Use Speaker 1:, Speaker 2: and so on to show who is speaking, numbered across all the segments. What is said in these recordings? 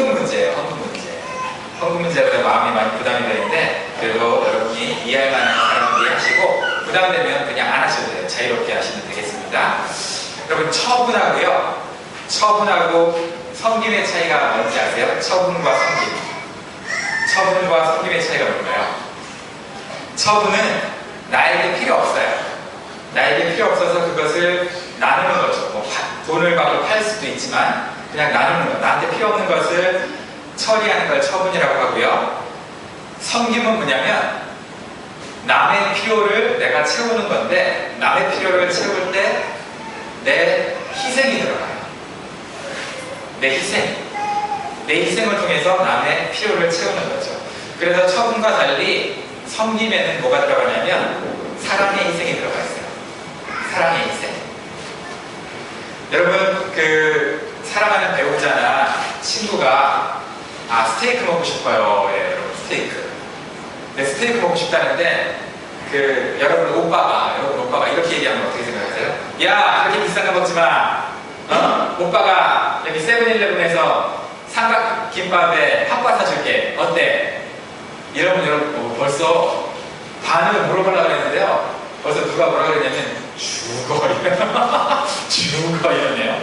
Speaker 1: 헌금 문제예요, 헌금 문제. 헌금 문제로 마음이 많이 부담이 되는데 그래도 여러분이 이해할 만한 사람은 이해하시고 부담되면 그냥 안 하셔도 돼요. 자유롭게 하시면 되겠습니다. 여러분 처분하고요. 처분하고 섬김의 차이가 뭔지 아세요? 처분과 섬김. 처분과 섬김의 차이가 뭘까요? 처분은 나에게 필요 없어요. 나에게 필요 없어서 그것을 나누는 거죠. 뭐 파- 돈을 받고 팔 수도 있지만 그냥 나누는 거. 나한테 필요 없는 것을 처리하는 걸 처분이라고 하고요. 섬김은 뭐냐면 남의 필요를 내가 채우는 건데 남의 필요를 채울 때 내 희생이 들어가요. 내 희생. 내 희생을 통해서 남의 필요를 채우는 거죠. 그래서 처분과 달리 섬김에는 뭐가 들어가냐면 사랑의 희생이 들어가 있어요. 사랑의 희생. 여러분 그 사랑하는 배우자나 친구가 아 스테이크 먹고 싶어요. 예, 여러분 스테이크. 네, 스테이크 먹고 싶다는데 그 여러분 오빠가 여러분 오빠가 이렇게 얘기하면 어떻게 생각하세요? 야 그렇게 비싼 거 먹지 마. 어? 오빠가 여기 세븐일레븐에서 삼각 김밥에 핫바 사줄게. 어때? 이러면 여러분 어, 벌써 반응을 물어보려고 했는데요. 벌써 누가 뭐라 그랬냐면 죽어 죽어 이러네요.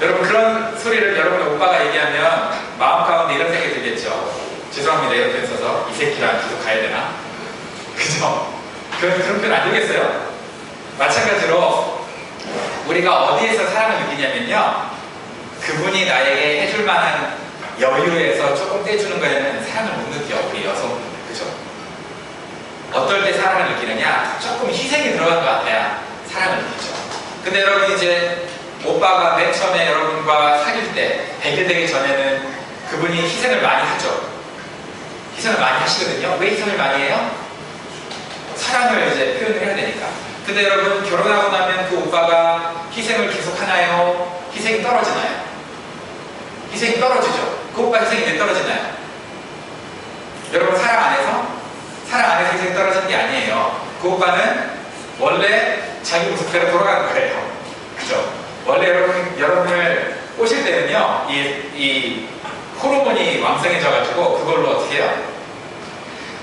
Speaker 1: 여러분 그런 소리를 여러분 오빠가 얘기하면 마음 가운데 이런 생각이 들겠죠. 죄송합니다 이렇게 써서 이 새끼랑 계속 가야 되나? 그죠? 그런 그런 표현 안 되겠어요? 마찬가지로 우리가 어디에서 사랑을 느끼냐면요. 그분이 나에게 해줄 만한 여유에서 조금 떼주는 거에는 사랑을 못 느껴 우리 여성분들 그죠? 어떨 때 사랑을 느끼느냐? 조금 희생이 들어간 것 같아야 사랑을 느끼죠. 근데 여러분 이제 오빠가 맨 처음에 여러분과 사귈 때 100일 되기 전에는 그분이 희생을 많이 하죠. 희생을 많이 하시거든요. 왜 희생을 많이 해요? 사랑을 이제 표현을 해야 되니까. 근데 여러분 결혼하고 나면 그 오빠가 희생을 계속 하나요? 희생이 떨어지나요? 희생이 떨어지죠. 그 오빠 희생이 왜 떨어지나요? 여러분 사랑 안에서 사랑 안에서 희생이 떨어지는 게 아니에요. 그 오빠는 원래 자기 모습대로 돌아가는 거예요. 그죠? 원래 여러분 여러분을 꼬실 때는요, 이, 이 호르몬이 왕성해져가지고 그걸로 어떻게 해요?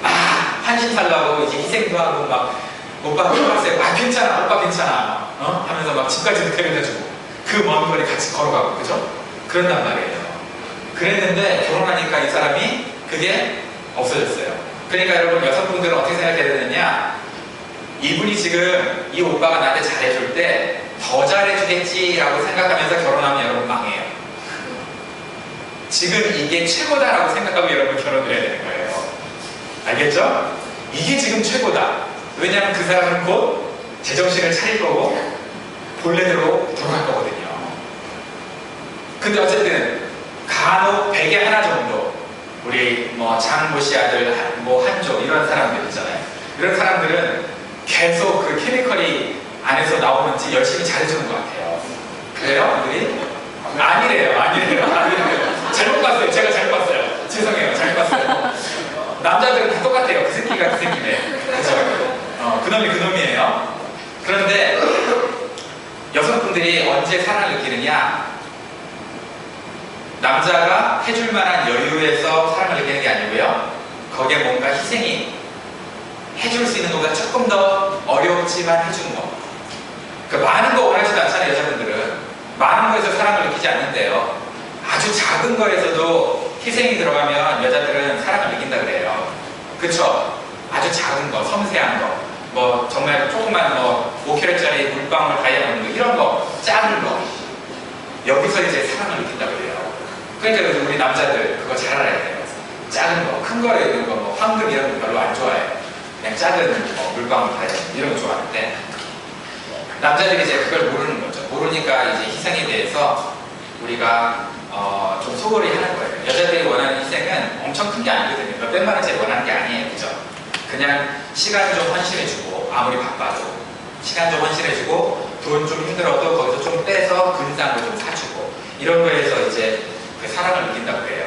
Speaker 1: 아 한심 살라고 이제 희생도 하고 막 오빠 좋았어요. 아 괜찮아, 오빠 괜찮아. 어? 하면서 막 집까지 데려다주고 그 먼 거리 같이 걸어가고 그죠? 그런단 말이에요. 그랬는데 결혼하니까 이 사람이 그게 없어졌어요. 그러니까 여러분 여성분들은 어떻게 생각해야 되느냐? 이분이 지금 이 오빠가 나한테 잘해줄 때 더 잘해주겠지라고 생각하면서 결혼하면 여러분 망해요. 지금 이게 최고다라고 생각하고 여러분 결혼을 해야 되는 거예요. 알겠죠? 이게 지금 최고다. 왜냐하면 그 사람은 곧 제정신을 차릴 거고 본래대로 돌아갈 거거든요. 근데 어쨌든 간혹 베개 하나 정도 우리 뭐 장모 씨 아들 한- 뭐 한조 이런 사람들 있잖아요. 이런 사람들은 계속 그 케미컬이 안에서 나오는지 열심히 잘해주는 것 같아요. 그래요? 분들이? 아니래요, 아니래요, 아니래요. 잘못 봤어요. 제가 잘못 봤어요. 죄송해요. 잘못 봤어요. 남자들은 다 똑같아요. 그 새끼가 그 새끼네. 그죠? 어, 그놈이 그놈이에요. 그런데 여성분들이 언제 사랑을 느끼느냐? 남자가 해줄 만한 여유에서 사랑을 느끼는 게 아니고요. 거기에 뭔가 희생이 해줄 수 있는 것보다 조금 더 어렵지만 해주는 거. 그 많은 거 원하지도 않잖아요, 여자분들은. 많은 거에서 사랑을 느끼지 않는데요. 아주 작은 거에서도 희생이 들어가면 여자들은 사랑을 느낀다 그래요. 그쵸? 아주 작은 거, 섬세한 거. 뭐 정말 조그만 뭐 5kg짜리 물방울 다이아몬드 이런 거, 작은 거. 여기서 이제 사랑을 느낀다 그래요. 그러니까 우리 남자들 그거 잘 알아야 돼요. 작은 거, 큰 거에 있는 거, 뭐 황금 이런 거 별로 안 좋아해요. 그냥 작은 뭐 물방울 다이아몬드 이런 거 좋아하는데 남자들이 이제 그걸 모르는 거죠. 모르니까 이제 희생에 대해서 우리가 어, 좀 소홀히 하는 거예요. 여자들이 원하는 희생은 엄청 큰 게 아니거든요. 몇 백만 원짜리 원하는 게 아니에요. 그죠? 그냥 시간 좀 헌신해주고, 아무리 바빠도. 시간 좀 헌신해주고, 돈 좀 힘들어도 거기서 좀 빼서 거좀 사주고, 이런 거에서 이제 그 사랑을 느낀다고 해요.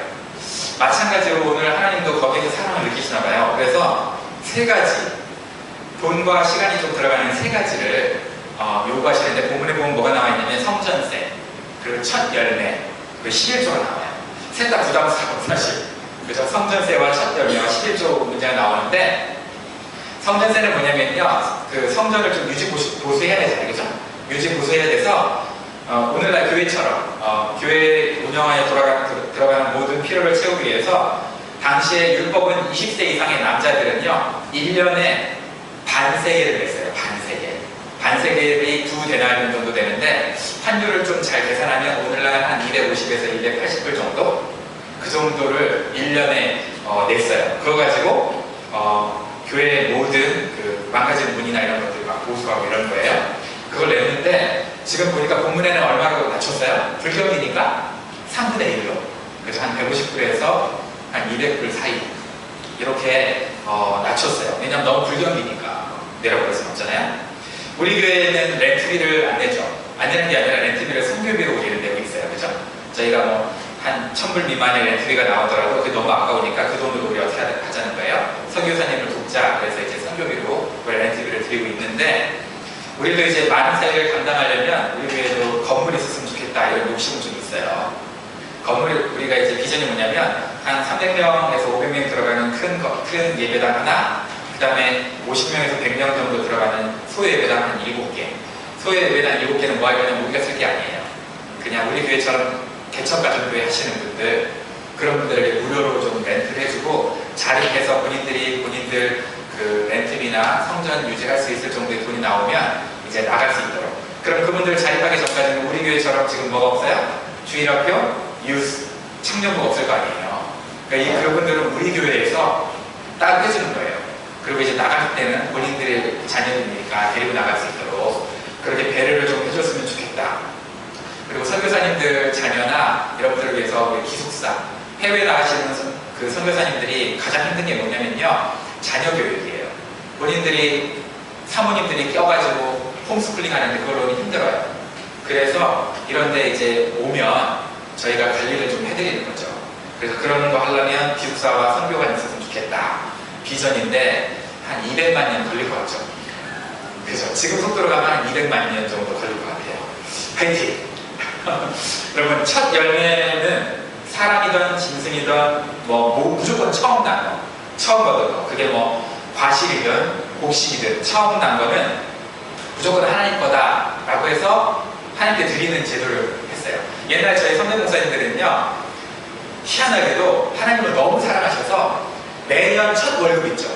Speaker 1: 마찬가지로 오늘 하나님도 거기에서 사랑을 느끼시나 봐요. 그래서 세 가지, 돈과 시간이 좀 들어가는 세 가지를 어, 요구하시는데 본문에 보면 뭐가 나와 있냐면 성전세, 그리고 첫 열매, 그리고 11조가 나와요. 셋 다 부담스러워 사실. 그죠? 성전세와 첫 열매와 11조 문제가 나오는데 성전세는 뭐냐면요. 그 성전을 좀 유지 보수, 보수 해야 되잖아요. 그죠? 유지 보수해야 돼서 어, 오늘날 교회처럼 어, 교회 운영하에 돌아가는, 들- 들어가는 모든 필요를 채우기 위해서 당시에 율법은 20세 이상의 남자들은요 1년에 반세계를 냈어요 반세계 반세계이 두 데나리온 정도 되는데 환율을 좀 잘 계산하면 오늘날 한 250에서 280불 정도 그 정도를 1년에 어, 냈어요 그거 가지고 어, 교회 모든 그 망가진 문이나 이런 것들 막 보수하고 이런 거예요 그걸 냈는데 지금 보니까 본문에는 얼마로 낮췄어요? 불경이니까 3분의 1로 그래서 한 150불에서 한 200불 사이 이렇게 어, 낮췄어요. 왜냐면 너무 불경기니까 내려버릴 수는 없잖아요. 우리 교회는 렌트비를 안 내죠. 안 내는 게 아니라 렌트비를 성교비로 우리는 내고 있어요. 그죠? 저희가 뭐한 1000불 미만의 렌트비가 나오더라도 그게 너무 아까우니까 그 돈으로 우리 어떻게 하- 하자는 거예요? 선교사님을 돕자. 그래서 이제 성교비로 우리 렌트비를 드리고 있는데 우리도 이제 많은 사역을 감당하려면 우리 교회도 건물이 있었으면 좋겠다 이런 욕심은 좀 있어요. 건물이 우리가 이제 비전이 뭐냐면 한 300명에서 500명 들어가는 큰, 거- 큰 예배당 하나, 그 다음에 50명에서 100명 정도 들어가는 소예배당 한 7개. 소예배당 7개는 뭐 하려면 우리가 쓸 게 아니에요. 그냥 우리 교회처럼 개척 같은 교회 하시는 분들, 그런 분들에게 무료로 좀 렌트를 해주고 자립해서 본인들이 본인들 그 렌트비나 성전 유지할 수 있을 정도의 돈이 나오면 이제 나갈 수 있도록. 그럼 그분들 자립하기 전까지는 우리 교회처럼 지금 뭐가 없어요? 주일학교, 유스, 청년부 없을 거 아니에요. 그러니까 이 그분들은 우리 교회에서 따로 해주는 거예요. 그리고 이제 나갈 때는 본인들의 자녀들이니까 데리고 나갈 수 있도록 그렇게 배려를 좀 해줬으면 좋겠다. 그리고 선교사님들 자녀나 여러분들을 위해서 우리 기숙사, 해외 나가시는 선- 그 선교사님들이 가장 힘든 게 뭐냐면요. 자녀 교육이에요. 본인들이 사모님들이 껴가지고 홈스쿨링 하는데 그걸로 힘들어요. 그래서 이런데 이제 오면 저희가 관리를 좀 해드리는 거죠. 그래서 그런 거 하려면 기숙사와 선교가 있었으면 좋겠다. 비전인데 한 200만 년 걸릴 것 같죠. 그죠. 지금 속도로 가면 한 200만 년 정도 걸릴 것 같아요. 파이팅! 여러분, 첫 열매는 사람이든 짐승이든 뭐, 뭐 무조건 처음 난 거. 처음 거든 거. 그게 뭐 과실이든 곡식이든 처음 난 거는 무조건 하나님 거다라고 해서 하나님께 드리는 제도를 했어요. 옛날 저희 선배 목사님들은요, 희한하게도 하나님을 너무 사랑하셔서 매년 첫 월급 있죠.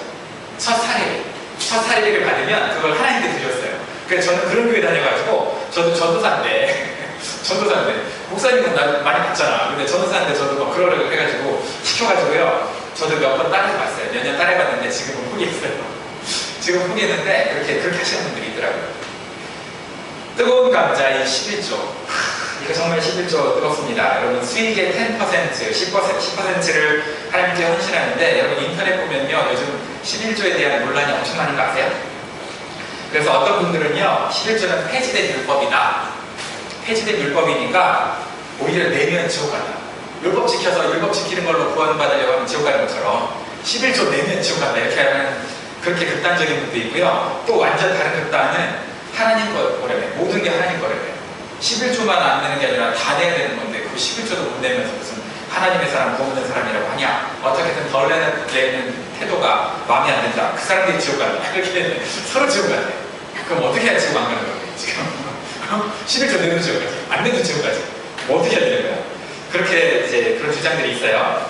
Speaker 1: 첫 사례비. 첫 사례비를 받으면 그걸 하나님께 드렸어요. 그래서 저는 그런 교회 다녀가지고 저도 전도사인데 전도사인데 목사님은 나 많이 받잖아. 근데 전도사인데 저도 뭐 그러려고 해가지고 시켜가지고요. 저도 몇 번 따라해봤어요. 몇 년 따라해봤는데 지금은 포기했어요. 지금 포기했는데 그렇게 그렇게 하시는 분들이 있더라고요. 뜨거운 감자의 11조. 이거 정말 11조 뜨겁습니다. 여러분 수익의 10%, 10%, 10%를 하나님께 헌신하는데 여러분 인터넷 보면요 요즘 11조에 대한 논란이 엄청 많은 거 아세요? 그래서 어떤 분들은요 11조는 폐지된 율법이다. 폐지된 율법이니까 오히려 내면 지옥 간다. 율법 지켜서 율법 지키는 걸로 구원받으려고 하면 지옥 가는 것처럼 11조 내면 지옥 간다. 이렇게 하는 그렇게 극단적인 분도 있고요. 또 완전 다른 극단은 하나님 거래매. 모든 게 하나님 거래매. 11조만 안 내는 게 아니라 다 내야 되는 건데 그 11조도 못 내면서 무슨 하나님의 사람, 복 없는 사람이라고 하냐. 어떻게든 덜 내는, 내는 태도가 마음에 안 든다. 그 사람들이 지옥 간다. 이렇게 서로 지옥 간대. 그럼 어떻게 해야 지옥 안 가는 거예요, 지금? 11조 내는 지옥 가지. 안 내도 지옥 가지. 뭐 어떻게 해야 되는 거야? 그렇게 이제 그런 주장들이 있어요.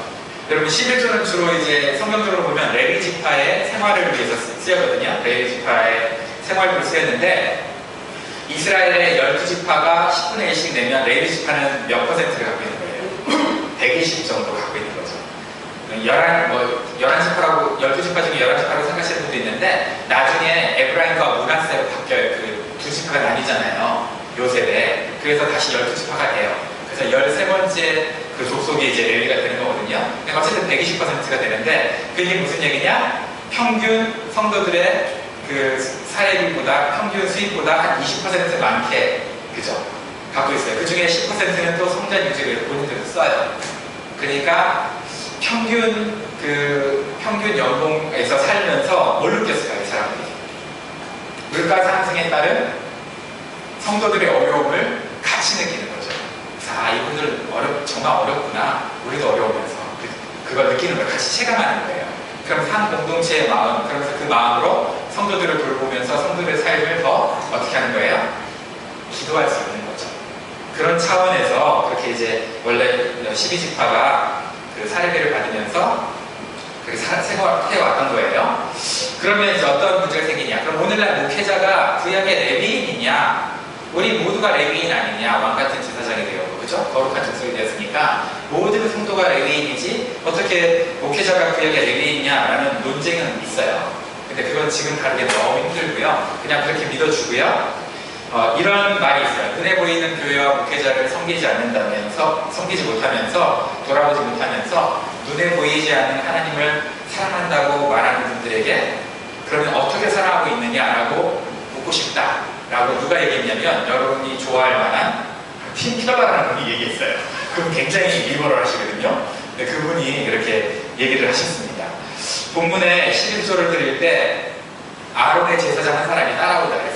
Speaker 1: 여러분 11조는 주로 이제 성경적으로 보면 레위 지파의 생활을 위해서 쓰- 쓰였거든요. 레위 지파의 생활을 쓰였는데 이스라엘의 12지파가 10분의 1씩 내면 레위 지파는 몇 퍼센트를 갖고 있는 거예요? 120 정도 갖고 있는 거죠. 11, 뭐, 11지파라고, 12지파 중에 11지파라고 생각하시는 분도 있는데, 나중에 에브라임과 문하세로 바뀌어요. 그두 지파가 나뉘잖아요. 요셉에. 그래서 다시 12지파가 돼요. 그래서 13번째 그 족속이 이제 레위가 되는 거거든요. 근데 어쨌든 120%가 되는데, 그게 무슨 얘기냐? 평균 성도들의 그 사례비보다 평균 수익보다 한 20% 많게 그죠 갖고 있어요. 그 중에 10%는 또 성전 유지를 본인들도 써요. 그러니까 평균 그 평균 연봉에서 살면서 뭘 느꼈을까요, 이 사람들이? 물가 상승에 따른 성도들의 어려움을 같이 느끼는 거죠. 이 자, 이분들 어렵, 정말 어렵구나. 우리도 어려우면서 그, 그걸 느끼는 걸 같이 체감하는 거예요. 그럼 한 공동체의 마음, 그러면서 그 마음으로 성도들을 돌보면서 성도들의 삶을 더 어떻게 하는 거예요? 기도할 수 있는. 그런 차원에서 그렇게 이제 원래 12지파가 그 사례비를 받으면서 그렇게 생활해왔던 거예요. 그러면 이제 어떤 문제가 생기냐? 그럼 오늘날 목회자가 구약의 레위인이냐? 우리 모두가 레위인 아니냐? 왕 같은 제사장이 되었고, 그죠? 거룩한 족속이 되었으니까 모든 성도가 레위인이지 어떻게 목회자가 구약의 레위인이냐라는 논쟁은 있어요. 근데 그건 지금 다르게 너무 힘들고요. 그냥 그렇게 믿어주고요. 어, 이런 말이 있어요. 눈에 보이는 교회와 목회자를 섬기지 않는다면서, 섬기지 못하면서, 돌아보지 못하면서, 눈에 보이지 않는 하나님을 사랑한다고 말하는 분들에게 그러면 어떻게 살아가고 있느냐라고 묻고 싶다라고 누가 얘기했냐면 여러분이 좋아할 만한 팀 킬러라는 분이 얘기했어요. 그럼 굉장히 리버럴 하시거든요. 근데 그분이 그렇게 얘기를 하셨습니다. 본문에 11조를 드릴 때 아론의 제사장 한 사람이 따라오다 그랬어요.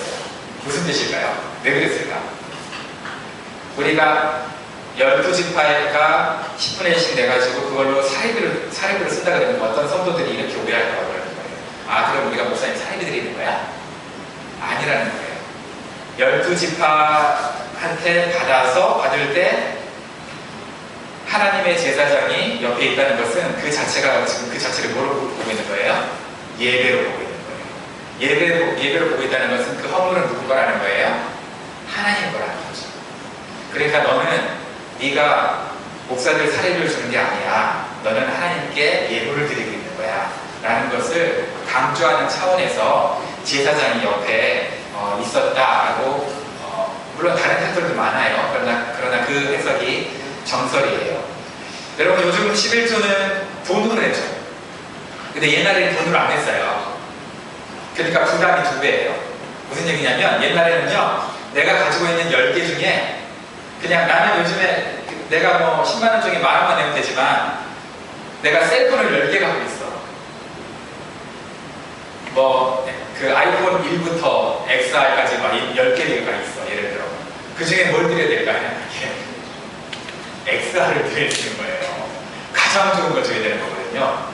Speaker 1: 무슨 뜻일까요? 왜 그랬을까? 우리가 열두 지파가 10분의 1씩 내가지고 그걸로 사례비를, 사례비를 쓴다 그러면 어떤 성도들이 이렇게 오해할까 그러는 거예요. 아, 그럼 우리가 목사님 사례비 드리는 거야? 아니라는 거예요. 열두 지파한테 받아서 받을 때 하나님의 제사장이 옆에 있다는 것은 그 자체가 지금 그 자체를 뭐로 보고 있는 거예요? 예배로 보고 있는 거예요. 예배로, 예배로 보고 있다는 것은 그 허물은 누구 거라는 거예요? 하나님 거라는 거죠. 그러니까 너는 네가 목사들 사례를 주는 게 아니야. 너는 하나님께 예물을 드리고 있는 거야. 라는 것을 강조하는 차원에서 제사장이 옆에 어, 있었다라고 어, 물론 다른 해설도 많아요. 그러나, 그러나 그 해석이 정설이에요. 여러분 요즘 11조는 돈으로 내죠. 근데 옛날에는 돈으로 안 했어요. 그러니까 부담이 두 배예요. 무슨 얘기냐면 옛날에는요 내가 가지고 있는 10개 중에 그냥 나는 요즘에 내가 뭐 10만 원 중에 만 원만 내면 되지만 내가 셀폰을 10개 갖고 있어. 뭐 그 아이폰 1부터 XR까지 막 10개가 있어. 예를 들어. 그 중에 뭘 드려야 될까요? XR을 드려야 되는 거예요. 가장 좋은 걸 줘야 되는 거거든요.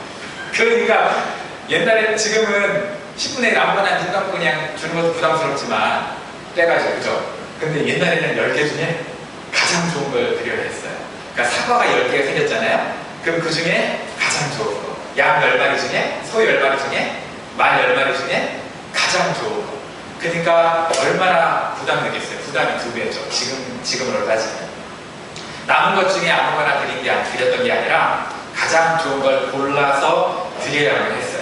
Speaker 1: 그러니까 옛날에 지금은 10분의 1 아무거나 눈 감고 그냥 주는 것도 부담스럽지만 빼가지고 그죠? 근데 옛날에는 10개 중에 가장 좋은 걸 드려야 했어요. 그러니까 사과가 10개가 생겼잖아요. 그럼 그 중에 가장 좋은 거. 양 10마리 중에, 소 10마리 중에, 말 10마리 중에 가장 좋은 거. 그러니까 얼마나 부담 되겠어요. 부담이 두 배죠. 지금, 지금으로 따지면. 남은 것 중에 아무거나 드린 게, 드렸던 게 아니라 가장 좋은 걸 골라서 드리라고 했어요.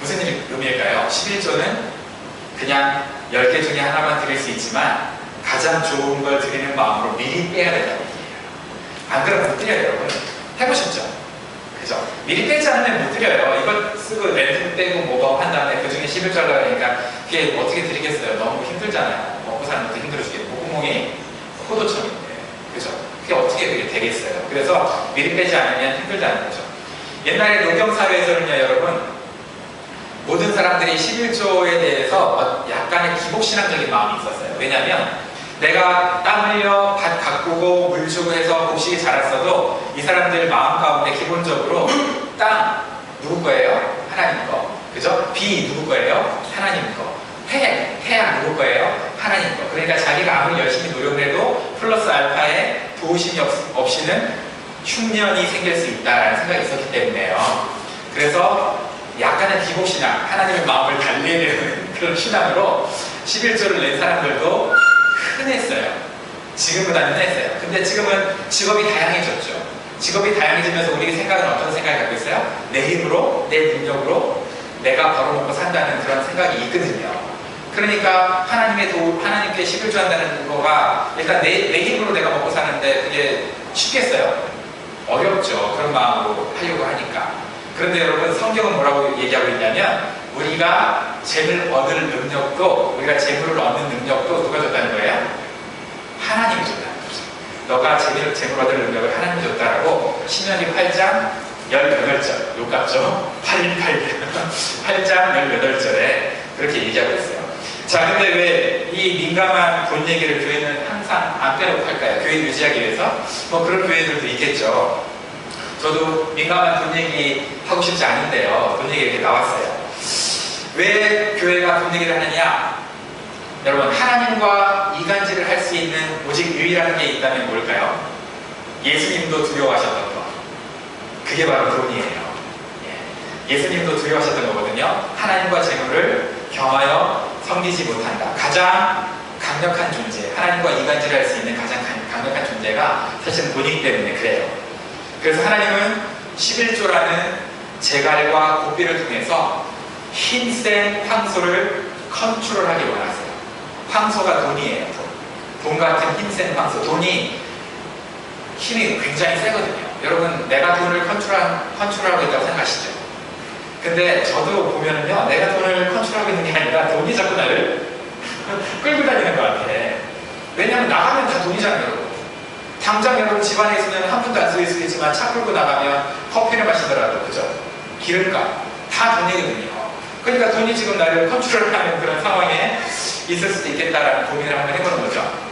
Speaker 1: 무슨 의미일까요? 11조는 그냥 10개 중에 하나만 드릴 수 있지만 가장 좋은 걸 드리는 마음으로 미리 빼야 된다는 얘기예요. 안 그러면 못 드려요, 여러분. 해보셨죠? 그죠? 미리 빼지 않으면 못 드려요. 이거 쓰고 렌트 빼고 뭐가 한 다음에 그 중에 10을 잘라니까 그게 어떻게 드리겠어요? 너무 힘들잖아요. 먹고 사는 것도 힘들어 죽겠고, 목구멍이 포도청인데. 그죠? 그게 어떻게 그게 되겠어요? 그래서 미리 빼지 않으면 힘들다는 거죠. 옛날에 농경사회에서는요, 여러분, 사람들이 11조에 대해서 약간의 기복신앙적인 마음이 있었어요. 왜냐하면 내가 땀 흘려 밭 가꾸고 물 주고 해서 곡식이 자랐어도 이 사람들 마음 가운데 기본적으로 땅 누구 거예요? 하나님 거. 그죠? 비 누구 거예요? 하나님 거. 해, 태양 누구 거예요? 하나님 거. 그러니까 자기가 아무리 열심히 노력 해도 플러스 알파의 도우심이 없, 이는 흉년이 생길 수 있다라는 생각이 있었기 때문에요. 그래서 약간의 기복신앙, 하나님의 마음을 달래는 그런 신앙으로 11조를 낸 사람들도 흔했어요. 지금보다는 흔했어요. 근데 지금은 직업이 다양해졌죠. 직업이 다양해지면서 우리 생각은 어떤 생각을 갖고 있어요? 내 힘으로, 내 능력으로 내가 벌어먹고 산다는 그런 생각이 있거든요. 그러니까 하나님의 도, 하나님께 11조 한다는 거가 일단 내, 내 힘으로 내가 먹고 사는데 그게 쉽겠어요? 어렵죠. 그런 마음으로 하려고 하니까. 그런데 여러분 성경은 뭐라고 얘기하고 있냐면 우리가 재물 얻을 능력도 우리가 재물을 얻는 능력도 누가 줬다는 거예요? 하나님이 줬다는 거죠. 너가 재물, 재물 얻을 능력을 하나님이 줬다라고 신명기 8장 18절 욕같죠? 8, 8, 8장 18절에 그렇게 얘기하고 있어요. 자, 근데 왜 이 민감한 돈 얘기를 교회는 항상 안 빼놓고 할까요? 교회 유지하기 위해서? 뭐 그런 교회들도 있겠죠. 저도 민감한 돈 얘기 하고 싶지 않은데요. 돈 얘기 이렇게 나왔어요. 왜 교회가 돈 얘기를 하느냐? 여러분, 하나님과 이간질을 할 수 있는 오직 유일한 게 있다면 뭘까요? 예수님도 두려워하셨던 것. 그게 바로 돈이에요. 예. 예수님도 두려워하셨던 거거든요. 하나님과 재물을 겸하여 섬기지 못한다. 가장 강력한 존재, 하나님과 이간질할 수 있는 가장 강- 강력한 존재가 사실은 돈이기 때문에 그래요. 그래서 하나님은 11조라는 재갈과 고비를 통해서 힘센 황소를 컨트롤하기 원하세요. 황소가 돈이에요. 돈. 돈 같은 힘센 황소. 돈이 힘이 굉장히 세거든요. 여러분, 내가 돈을 컨트롤, 컨트롤하고 있다고 생각하시죠? 근데 저도 보면은요, 내가 돈을 컨트롤하고 있는 게 아니라 돈이 자꾸 나를 끌고 다니는 것 같아. 왜냐면 나가면 다 돈이잖아요. 당장 여러분 집안에 있으면 한 푼도 안수 있지만 차 끌고 나가면 커피를 마시더라도, 그죠? 기름값, 다 돈이거든요. 그러니까 돈이 지금 나를 컨트롤하는 그런 상황에 있을 수도 있겠다라는 고민을 한번 해보는 거죠.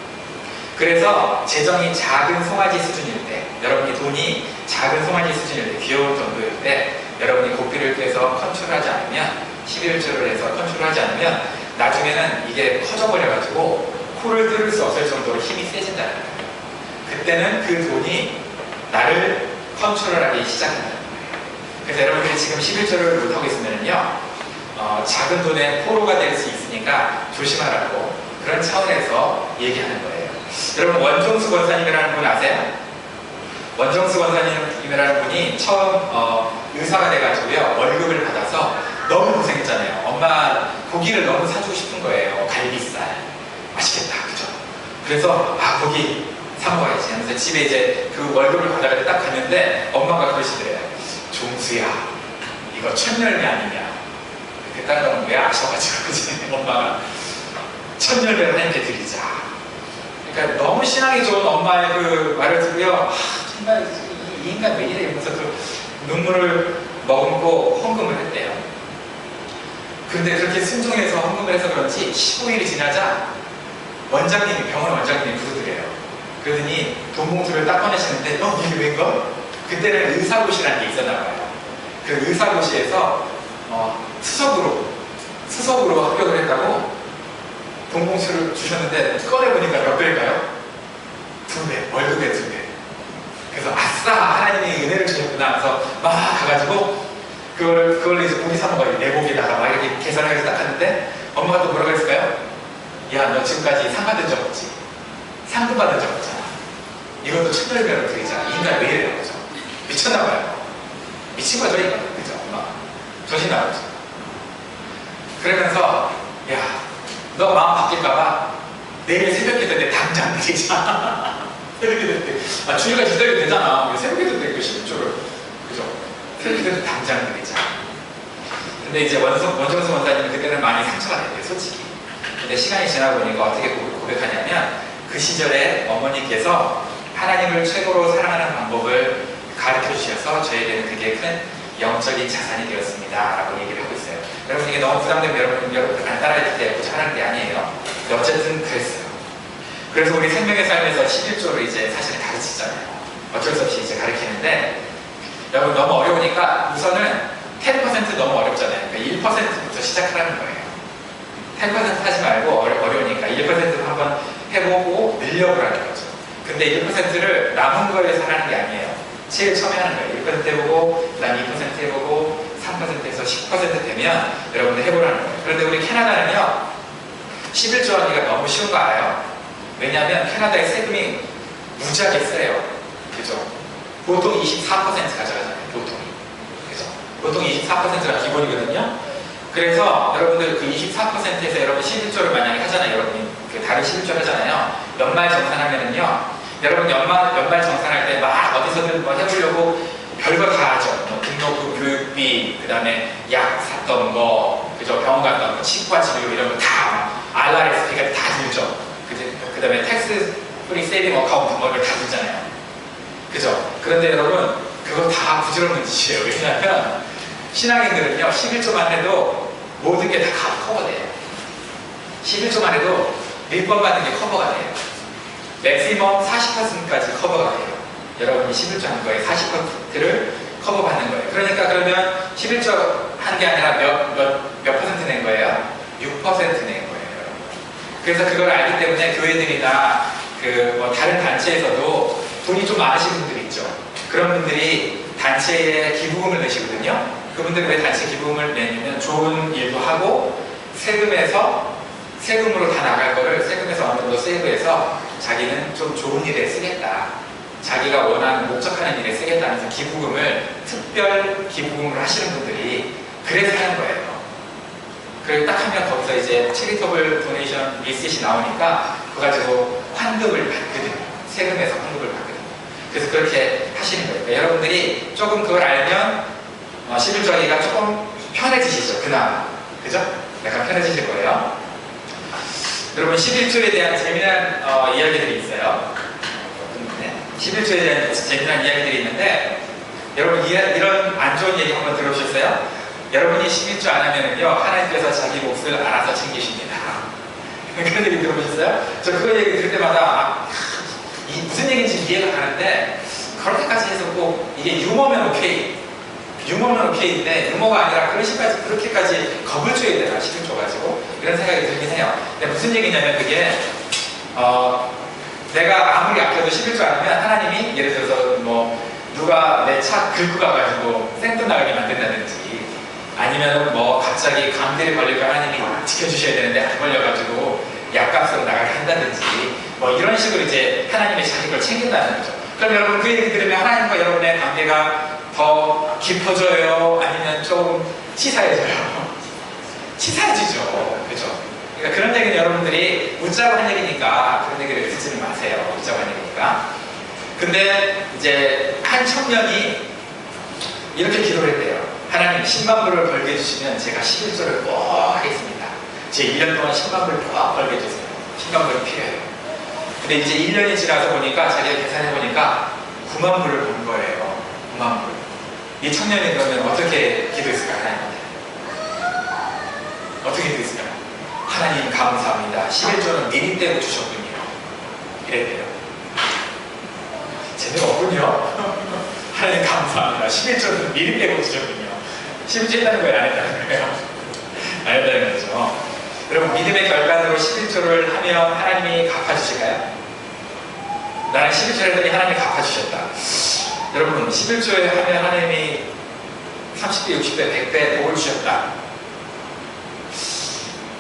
Speaker 1: 그래서 재정이 작은 송아지 수준일 때, 여러분이 돈이 작은 송아지 수준일 때, 귀여울 정도일 때, 여러분이 고삐를 떼서 컨트롤하지 않으면, 11조를 해서 컨트롤하지 않으면, 나중에는 이게 커져버려가지고, 코를 뚫을 수 없을 정도로 힘이 세진다는 거예요. 그때는 그 돈이 나를 컨트롤하기 시작한다는 거예요. 그래서 여러분들이 지금 11조를 못하고 있으면요, 어, 작은 돈에 포로가 될 수 있으니까 조심하라고 그런 차원에서 얘기하는 거예요. 여러분 원종수 권사님이라는 분 아세요? 원종수 권사님이라는 분이 처음 어, 의사가 돼가지고요 월급을 받아서 너무 고생했잖아요. 엄마 고기를 너무 사주고 싶은 거예요. 갈비살 맛있겠다, 그죠? 그래서 아 고기 사 먹어야지 하면서 집에 이제 그 월급을 때딱 갔는데 엄마가 그러시더래요. 종수야, 이거 천열매 아니냐? 그딴 거는 왜 아셔가지고 그지? 엄마가 천열매를 하나님께 드리자. 그러니까 너무 신앙이 좋은 엄마의 그 말을 듣고요. 아, 정말 이, 이 인간 왜 이래? 이러면서 그 눈물을 머금고 헌금을 했대요. 근데 그렇게 순종해서 헌금을 해서 그런지 15일이 지나자 원장님이 병원 원장님이 부르더래요. 그러더니 돈 봉투를 딱 꺼내시는데 어 이게 웬걸? 그때는 의사고시라는 게 있었나 봐요. 그 의사고시에서 어, 수석으로 수석으로 합격을 했다고 돈 봉투를 주셨는데 꺼내보니까 몇 배일까요? 두 배, 월급의 두 배. 그래서 아싸 하나님이 은혜를 주셨구나 해서 막 가가지고 그걸 그걸 이제 고기 사 먹어요 내복에다가 막 이렇게 계산해서 딱 하는데 엄마가 또 뭐라고 했을까요? 야 너 지금까지 상 받은 적 없지? 상금 받은 적 없잖아. 이것도 천열배로 드리자. 이 인간 왜 이래요, 그죠? 미쳤나 봐요. 미친 거죠, 이거. 그죠? 엄마. 정신 나갔죠. 그러면서, 야, 너 마음 바뀔까봐 내일 새벽 기도 때 당장 드리자. 새벽 기도 때. 아, 주일가 기다려도 되잖아. 왜 새벽 기도 때 이거 11조를. 그죠? 새벽 기도 때 당장 드리자. 근데 이제 원성, 원정수 원사님은 그때는 많이 상처가 됐대요, 솔직히. 근데 시간이 지나고 보니까 어떻게 고- 고백하냐면 그 시절에 어머니께서 하나님을 최고로 사랑하는 방법을 가르쳐 주셔서 저에게는 그게 큰 영적인 자산이 되었습니다. 라고 얘기를 하고 있어요. 여러분 이게 너무 부담되면 여러분, 여러분 안 따라할 때 하는 게 아니에요. 어쨌든 그랬어요. 그래서 우리 생명의 삶에서 11조를 이제 사실 가르치잖아요. 어쩔 수 없이 이제 가르치는데 여러분 너무 어려우니까 우선은 10% 너무 어렵잖아요. 그러니까 1%부터 시작하라는 거예요. 10% 하지 말고 어려, 어려우니까 1%로 한번 해보고 늘려보라는 거죠. 근데 1%를 남은 거에서 하는 게 아니에요. 제일 처음에 하는 거예요. 1% 해보고, 그 다음 2% 해보고, 3%에서 10% 되면 여러분들 해보라는 거예요. 그런데 우리 캐나다는요, 11조 하기가 너무 쉬운 거 알아요? 왜냐하면 캐나다의 세금이 무지하게 세요. 그죠? 보통 24% 가져가잖아요. 보통이. 그죠? 보통 24%가 기본이거든요. 그래서 여러분들 그 24%에서 여러분 11조를 만약에 하잖아요. 여러분이 그 다른 11조 하잖아요. 연말 정산하면은요. 여러분 연말, 연말 정산할 때 막 어디서든 뭐 해보려고 별거 다 하죠. 뭐 등록금, 교육비, 그 다음에 약 샀던 거, 그죠? 병원 갔던 거, 치과 치료 이런 거 다 RRSP가 다 들죠. 그 다음에 텍스 프리 세이빙 어카운트 뭐 이걸 다 들잖아요. 그죠? 그런데 여러분 그거 다 부질없는 짓이에요. 왜냐하면 신앙인들은요 11조만 해도 모든 게 다 커버돼요. 11조만 해도 밀법 받는 게 커버가 돼요. 맥시멈 40%까지 커버가 돼요. 여러분이 11조 한 거에 40%를 커버받는 거예요. 그러니까 그러면 11조 한 게 아니라 몇, 몇, 몇 퍼센트 낸 거예요? 6%낸 거예요. 그래서 그걸 알기 때문에 교회들이나 그 뭐 다른 단체에서도 돈이 좀 많으신 분들 있죠. 그런 분들이 단체에 기부금을 내시거든요. 그분들은 왜 단체 기부금을 내냐면 좋은 일도 하고 세금에서 세금으로 다 나갈 거를 세금에서 어느 정도 세이브해서 자기는 좀 좋은 일에 쓰겠다. 자기가 원하는 목적하는 일에 쓰겠다면서 기부금을 특별 기부금을 하시는 분들이 그래서 하는 거예요. 그리고 딱 하면 거기서 이제 체리터블 도네이션 리셋이 나오니까 그거 가지고 환급을 받거든요. 세금에서 환급을 받거든요. 그래서 그렇게 하시는 거예요. 그러니까 여러분들이 조금 그걸 알면 어, 11조하기가 조금 편해지시죠. 그나마. 그죠? 약간 편해지실 거예요. 여러분 11조에 대한 재미난 어, 이야기들이 있어요. 11조에 대한 재미난 이야기들이 있는데 여러분 이, 이런 안 좋은 얘기 한번 들어보셨어요? 여러분이 11조 안 하면은요 하나님께서 자기 몫을 알아서 챙기십니다. 그런 얘기 들어보셨어요? 저 그거 얘기 들을 때마다 아, 이 무슨 얘기인지 이해가 가는데 그렇게까지 해서 꼭 이게 유머면 오케이 유머는 오케이인데 유머가 아니라 그렇게까지 그렇게까지 겁을 줘야 되나 11조 가지고 이런 생각이 들긴 해요. 근데 무슨 얘기냐면 그게 어, 내가 아무리 아껴도 11조 아니면 하나님이 예를 들어서 뭐 누가 내 차 긁고 가가지고 생뚱나게 만든다든지 아니면 뭐 갑자기 감기를 걸릴까 하나님이 지켜주셔야 되는데 안 걸려가지고 약값으로 나가게 한다든지 뭐 이런 식으로 이제 하나님의 자기 걸 챙긴다는 거죠. 그럼 여러분 그 얘기 들으면 하나님과 여러분의 관계가 더 깊어져요? 아니면 좀 치사해져요? 치사해지죠. 그죠? 그러니까 그런 얘기는 여러분들이 웃자고 한 얘기니까 그런 얘기를 듣지는 마세요. 웃자고 한 얘기니까. 근데 이제 한 청년이 이렇게 기도를 했대요. 하나님 10만 불을 벌게 해주시면 제가 11조를 꼭 하겠습니다. 제 1년 동안 10만 불을 꼭 벌게 해주세요. 10만 불이 필요해요. 근데 이제 1년이 지나서 보니까 자기가 계산해 보니까 9만 불을 번 거예요. 9만 불. 이 청년이 그러면 어떻게 기도했을까요? 하나님한테? 어떻게 기도했을까요? 하나님 감사합니다. 11조는 미리 떼고 주셨군요. 이랬대요. 재미가 없군요. 하나님 감사합니다. 11조는 미리 떼고 주셨군요. 11조 했다는 거예요? 안 했다는 거예요? 안 했다는 거죠. 여러분 믿음의 결단으로 11조를 하면 하나님이 갚아주실까요? 나는 11조 했더니 하나님이 갚아주셨다. 여러분 11조에 하면 하나님이 30배, 60배, 100배 복을 주셨다.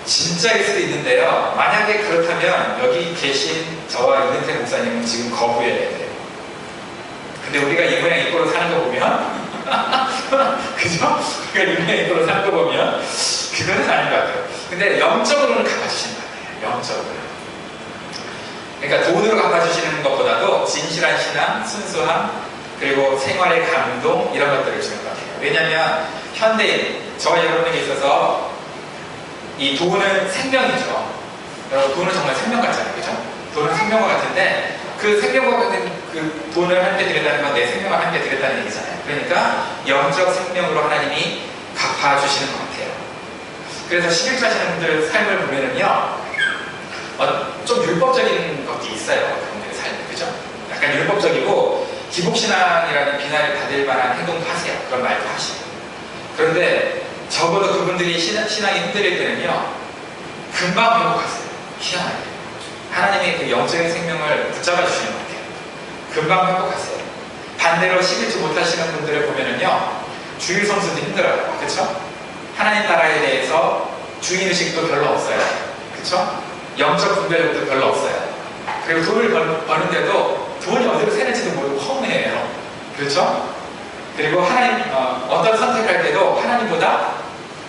Speaker 1: 진짜일 수도 있는데요. 만약에 그렇다면 여기 계신 저와 이근태 목사님은 지금 거부해야 돼요. 근데 우리가 이 모양 이꼴로 사는 거 보면 그죠? 우리가 이 모양 이꼴로 사는 거 보면 그거는 아닌 것 같아요. 근데 영적으로는 갚아주시는 것 같아요. 영적으로. 그러니까 돈으로 갚아주시는 것보다도 진실한 신앙, 순수함, 그리고 생활의 감동 이런 것들을 같아요. 왜냐하면 현대인, 저와 여러분에게 있어서 이 돈은 생명이죠. 여러분 돈은 정말 생명 같잖아요. 그죠? 돈은 생명과 같은데 그 생명과 같은 그 돈을 함께 드렸다는 건 내 생명을 함께 드렸다는 얘기잖아요. 그러니까 영적 생명으로 하나님이 갚아주시는 것 같아요. 그래서 11조 하시는 분들 삶을 보면은요, 어, 좀 율법적인 것도 있어요. 그분들의 삶이. 그죠? 약간 율법적이고, 기복신앙이라는 비난을 받을 만한 행동도 하세요. 그런 말도 하시고. 그런데 적어도 그분들이 신앙, 신앙이 흔들릴 때는요, 금방 회복하세요. 희한하게. 하나님의 그 영적인 생명을 붙잡아 주시는 것 같아요. 금방 회복하세요. 반대로 11조 못하시는 분들을 보면은요, 주일 성수도 힘들어요. 그쵸? 하나님 나라에 대해서 주인의식도 별로 없어요. 그쵸? 영적 분별력도 별로 없어요. 그리고 돈을 번, 버는데도 돈이 어디로 새는지도 모르고 허무해요. 그렇죠? 그리고 하나님, 어, 떤 선택할 때도 하나님보다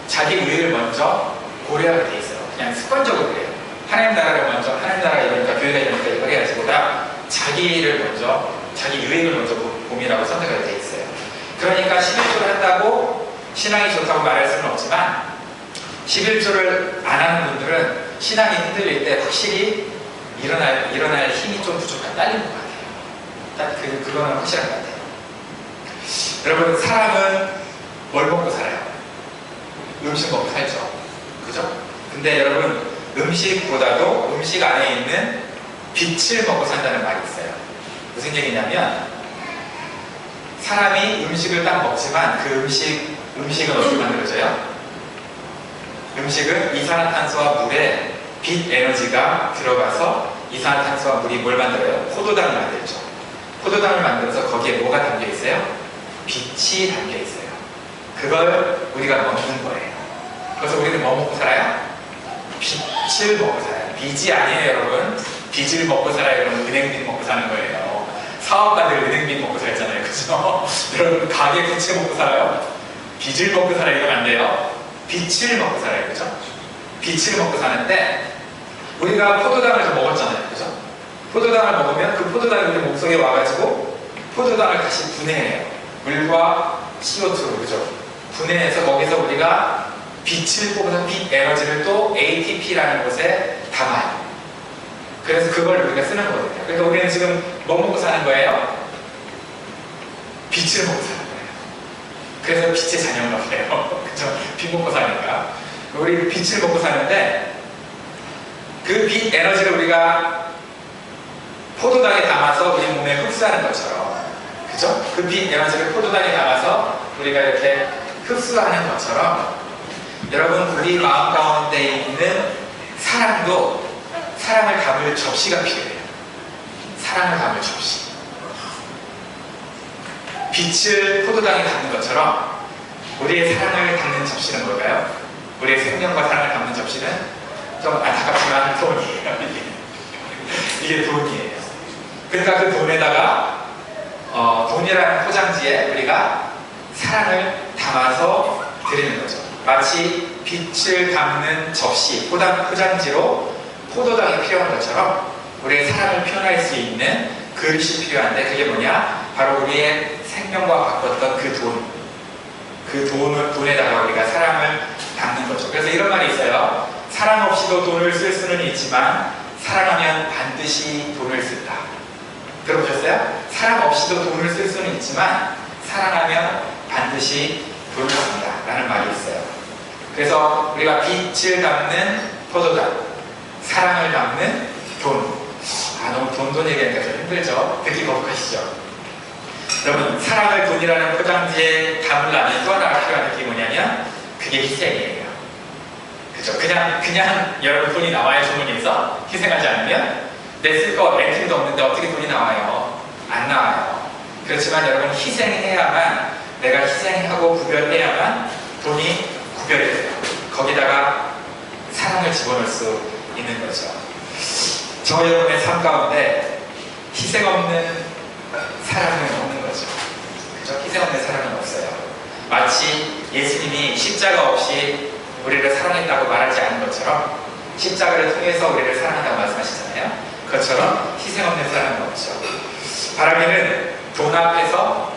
Speaker 1: 자기 유익을 먼저 고려하게 돼 있어요. 그냥 습관적으로 그래요. 하나님 나라를 먼저, 하나님 나라가 이러니까 교회가 이러니까 이걸 해야지 보다 자기를 먼저, 자기 유익을 먼저 고민하고 선택하게 돼 있어요. 그러니까 11조를 한다고 신앙이 좋다고 말할 수는 없지만 11조를 안 하는 분들은 신앙이 흔들릴 때 확실히 일어날, 일어날 힘이 좀 부족한, 딸린 것 같아요. 딱 그, 그거는 확실한 것 같아요. 여러분, 사람은 뭘 먹고 살아요? 음식 먹고 살죠. 그죠? 근데 여러분, 음식보다도 음식 안에 있는 빛을 먹고 산다는 말이 있어요. 무슨 얘기냐면 사람이 음식을 딱 먹지만 그 음식 음식은 어떻게 만들어져요? 음식은 이산화탄소와 물에 빛 에너지가 들어가서 이산화탄소와 물이 뭘 만들어요? 포도당을 만들죠. 포도당을 만들어서 거기에 뭐가 담겨 있어요? 빛이 담겨 있어요. 그걸 우리가 먹는 거예요. 그래서 우리는 뭐 먹고 살아요? 빛을 먹고 살아요. 빚이 아니에요, 여러분. 빚을 먹고 살아요. 여러분, 은행빚 먹고 사는 거예요. 사업가들 은행빚 먹고 살잖아요. 그죠? 여러분, 가게 부채 먹고 살아요? 빚을 먹고 살아요. 이러면 안 돼요. 빛을 먹고 살아요. 그죠? 빛을 먹고 사는데, 우리가 포도당을 좀 먹었잖아요. 포도당을 먹으면 그 포도당이 우리 몸속에 와가지고 포도당을 다시 분해해요. 물과 CO2로, 그죠? 분해해서 거기서 우리가 빛을 뽑아서 빛 에너지를 또 ATP라는 곳에 담아요. 그래서 그걸 우리가 쓰는 거거든요. 그래서 우리는 지금 뭐 먹고 사는 거예요? 빛을 먹고 사는 거예요. 그래서 빛의 자녀인가 봐요. 그죠? 빛 먹고 사니까. 우리 빛을 먹고 사는데 그 빛 에너지를 우리가 포도당에 담아서 우리 몸에 흡수하는 것처럼 그죠? 그빛 에너지를 포도당에 담아서 우리가 이렇게 흡수하는 것처럼 여러분 우리 마음 가운데 있는 사랑도 사랑을 담을 접시가 필요해요. 사랑을 담을 접시. 빛을 포도당에 담는 것처럼 우리의 사랑을 담는 접시는 뭘까요? 우리의 생명과 사랑을 담는 접시는 좀 안타깝지만 돈이에요. 이게 돈이에요. 그러니까 그 돈에다가 어, 돈이라는 포장지에 우리가 사랑을 담아서 드리는 거죠. 마치 빛을 담는 접시, 포장, 포장지로 포도당이 필요한 것처럼 우리의 사랑을 표현할 수 있는 그릇이 필요한데 그게 뭐냐? 바로 우리의 생명과 바꿨던 그 돈. 그 돈을, 돈에다가 우리가 사랑을 담는 거죠. 그래서 이런 말이 있어요. 사랑 없이도 돈을 쓸 수는 있지만 사랑하면 반드시 돈을 쓴다. 들어보셨어요? 사랑 없이도 돈을 쓸 수는 있지만 사랑하면 반드시 돈을 쓴다. 라는 말이 있어요. 그래서 우리가 빛을 담는 포도당, 사랑을 담는 돈. 아, 너무 돈, 돈 얘기하니까 좀 힘들죠? 듣기 거북하시죠? 여러분, 사랑을 돈이라는 포장지에 담으려면 또 하나가 필요한 게 뭐냐면, 그게 희생이에요. 그죠? 그냥, 그냥 여러분 돈이 나와요, 주머니에서. 희생하지 않으면, 내쓸거 렌팅도 없는데 어떻게 돈이 나와요? 안 나와요. 그렇지만 여러분, 희생해야만, 내가 희생하고 구별해야만 돈이 구별이 돼요. 거기다가 사랑을 집어넣을 수 있는 거죠. 저 여러분의 삶 가운데 희생 없는 사랑은 없는 거죠. 그죠? 희생 없는 사랑은 없어요. 마치 예수님이 십자가 없이 우리를 사랑했다고 말하지 않은 것처럼 십자가를 통해서 우리를 사랑한다고 말씀하시잖아요. 그것처럼 희생 없는 사랑은 없죠. 바라기는 돈 앞에서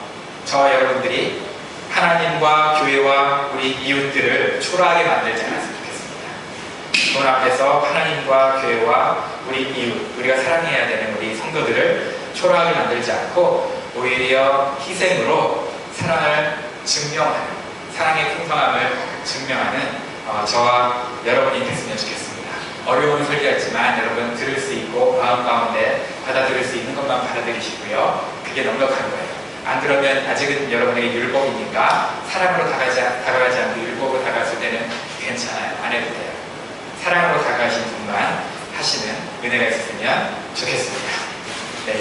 Speaker 1: 저 여러분들이 하나님과 교회와 우리 이웃들을 초라하게 만들지 않았으면 좋겠습니다. 돈 앞에서 하나님과 교회와 우리 이웃, 우리가 사랑해야 되는 우리 성도들을 초라하게 만들지 않고 오히려 희생으로 사랑을 증명하는, 사랑의 풍성함을 증명하는 어, 저와 여러분이 됐으면 좋겠습니다. 어려운 설교였지만 여러분 들을 수 있고 마음 가운데 받아들일 수 있는 것만 받아들이시고요. 그게 넉넉한 거예요. 안 그러면 아직은 여러분에게 율법이니까 사랑으로 다가지, 다가가지 않고 율법으로 다가갔을 때는 괜찮아요. 안 해도 돼요. 사랑으로 다가가신 분만 하시는 은혜가 있었으면 좋겠습니다. 네,